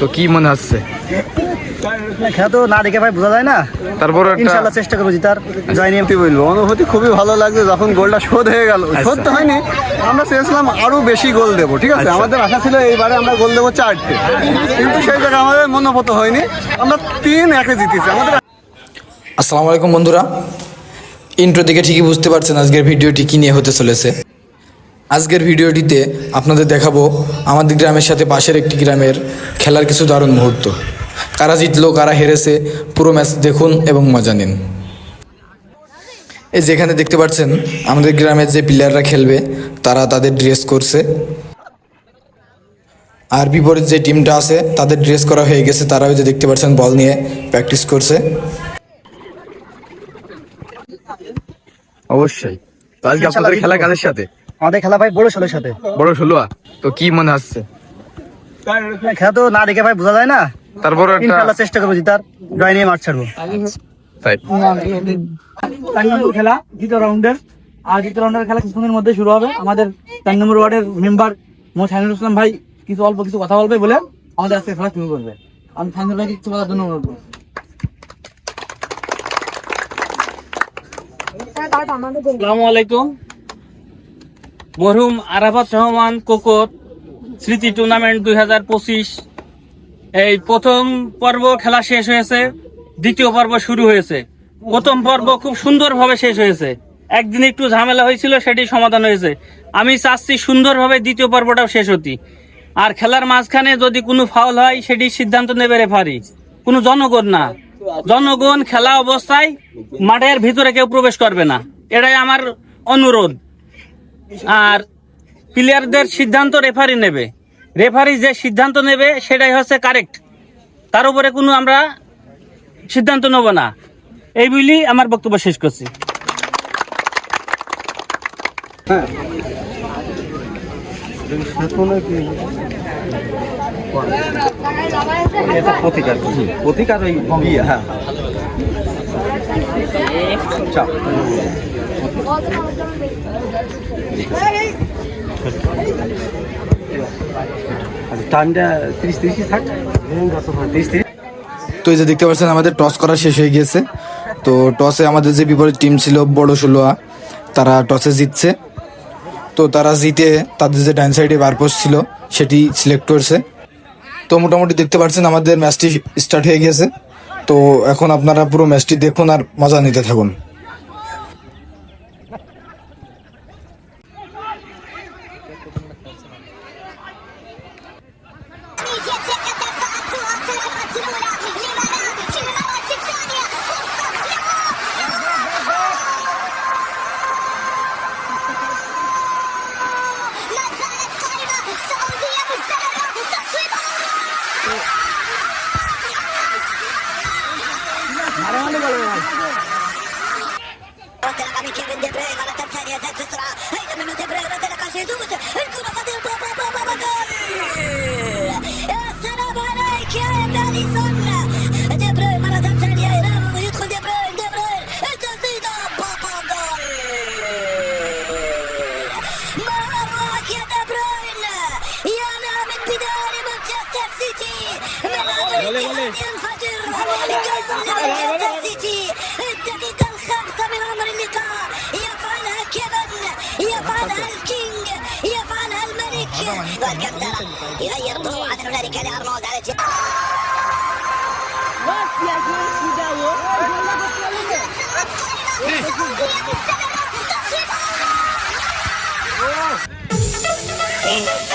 তো কি মনে হচ্ছে? খেলা তো না দেখে ভাই বোঝা যায় না। তারপর একটা ইনশাল্লাহ চেষ্টা করব জিতার। জয় নিয়ে কি বলব অনুভূতি খুবই ভালো লাগছে যখন গোলটা শোধ হয়ে গেল। শোধ তো হয়নি আমরা চেয়েছিলাম আরও বেশি গোল দেবো ঠিক আছে? আমাদের আশা ছিল এইবারে আমরা গোল দেবো চারটে। কিন্তু সেই জায়গায় আমাদের মনোভূত হয়নি। আমরা তিন একে জিতেছি। আমাদের আসসালামু আলাইকুম বন্ধুরা। ইন্ট্রো থেকে ঠিকই বুঝতে পারছেন আজকের ভিডিওটি কী নিয়ে হতে চলেছে। আজকের ভিডিওটিতে আপনাদের দেখাবো আমাদের গ্রামের সাথে পাশের একটি গ্রামের খেলার কিছু দারুণ মুহূর্ত। কারা জিতলো কারা হেরেছে পুরো ম্যাচ দেখুন এবং মজা নিন। এই যেখানে দেখতে পাচ্ছেন আমাদের গ্রামের যে প্লেয়াররা খেলবে তারা তাদের ড্রেস করছে। আর বিপরীত যে টিমটা আছে তাদের ড্রেস করা হয়ে গেছে তারাও যে দেখতে পাচ্ছেন বল নিয়ে প্র্যাকটিস করছে। অবশ্যই। আজকে আপনাদের খেলা কাদের সাথে? আমাদের খেলা ভাই বড় ষোলোর সাথে। বড় ষোলোয়া তো কি মনে হচ্ছে? খেলা তো না দেখে ভাই বোঝা যায় না। তারপর একটা চেষ্টা করব জিতার। জয় নিয়ে মাঠ ছাড়বো। তাই। নম্বর খেলা দ্বিতীয় রাউন্ডের। আর দ্বিতীয় রাউন্ডের খেলা কিছুক্ষণের মধ্যে শুরু হবে। আমাদের চার নম্বর ওয়ার্ডের মেম্বার মোহাম্মদ শাহিনুল ইসলাম ভাই কিছু অল্প কিছু কথা বলবে বলে আমাদের আজকে খেলা শুরু করবে। আমি শাহিনুল ভাইকে কিছু বলার জন্য অনুরোধ। আসসালামু আলাইকুম। মরহুম আরাফাত রহমান কোকর স্মৃতি টুর্নামেন্ট দুই হাজার পঁচিশ। এই প্রথম পর্ব খেলা শেষ হয়েছে, দ্বিতীয় পর্ব শুরু হয়েছে। প্রথম পর্ব খুব সুন্দরভাবে শেষ হয়েছে। একদিন একটু ঝামেলা হয়েছিল, সেটি সমাধান হয়েছে। আমি চাচ্ছি সুন্দরভাবে দ্বিতীয় পর্বটাও শেষ হতি। আর খেলার মাঝখানে যদি কোনো ফাউল হয়, সেটি সিদ্ধান্ত নেবে রেফারি কোনো জনগণ না। জনগণ খেলা অবস্থায় মাঠের ভিতরে কেউ প্রবেশ করবে না। এটাই আমার অনুরোধ। আর প্লেয়ারদের সিদ্ধান্ত রেফারি নেবে। রেফারি যে সিদ্ধান্ত নেবে, সেটাই হচ্ছে কারেক্ট তার উপরে কোনো আমরা সিদ্ধান্ত নেব না। এই বলি আমার বক্তব্য শেষ করছি। প্রতিকার প্রতিকার ওই বিয়ে তো এই যে দেখতে পাচ্ছেন, আমাদের টস করা শেষ হয়ে গিয়েছে। তো টসে আমাদের যে বিপরীত টিম ছিল বড় ষোলোয়া তারা টসে জিতছে। তো তারা জিতে তাদের যে ডাইন সাইডে বারপোস্ট ছিল, সেটি সিলেক্ট করছে। তো মোটামুটি দেখতে পাচ্ছেন, আমাদের ম্যাচটি স্টার্ট হয়ে গেছে তো এখন আপনারা পুরো ম্যাচটি দেখুন আর মজা নিতে থাকুন। Önce böyle kalacak والكابتن يغير ضوء عن هنالك لأرنولد على الجهة Never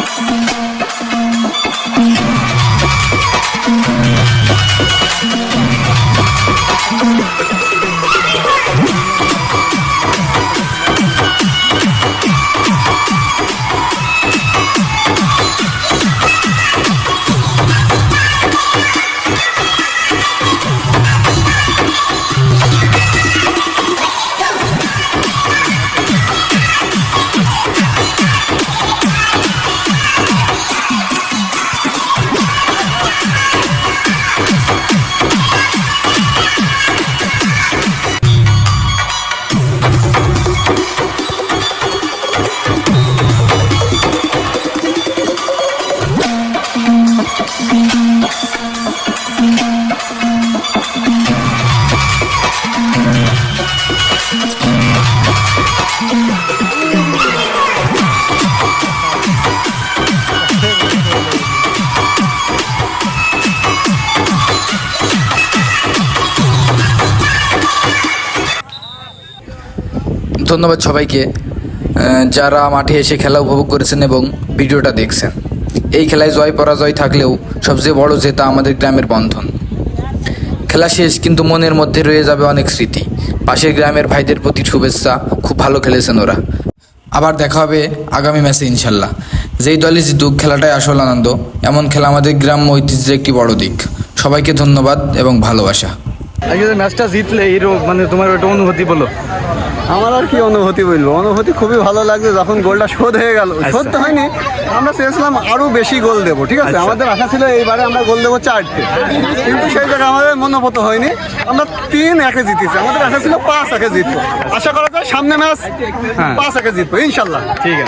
ধন্যবাদ সবাইকে যারা মাঠে এসে খেলা উপভোগ করেছেন এবং ভিডিওটা দেখছেন। এই খেলায় জয় পরাজয় থাকলেও সবচেয়ে বড় জেতা আমাদের গ্রামের বন্ধন। খেলা শেষ কিন্তু মনের মধ্যে রয়ে যাবে অনেক স্মৃতি। পাশের গ্রামের ভাইদের প্রতি শুভেচ্ছা, খুব ভালো খেলেছেন ওরা। আবার দেখা হবে আগামী ম্যাচে ইনশাল্লাহ। যেই দলই জিতুক, খেলাটাই আসল আনন্দ। এমন খেলা আমাদের গ্রাম্য ঐতিহ্যের একটি বড় দিক। সবাইকে ধন্যবাদ এবং ভালোবাসা। আজকে ম্যাচটা জিতলে এরও মানে তোমার ওটা অনুভূতি বলো। আমার আর কি অনুভূতি বলব? অনুভূতি খুবই ভালো লাগছে যখন গোলটা শোধ হয়ে গেল। শোধ তো হয়নি আমরা চেয়েছিলাম আরও বেশি গোল দেবো ঠিক আছে? আমাদের আশা ছিল এইবারে আমরা গোল দেবো চারটে। কিন্তু সেই জায়গায় আমাদের মনোভূত হয়নি। আমরা তিন একে জিতেছি। আমাদের আশা ছিল পাঁচ একে জিতবো। আশা করা যায় সামনে ম্যাচ পাঁচ একে জিতবো ইনশাল্লাহ। ঠিক আছে।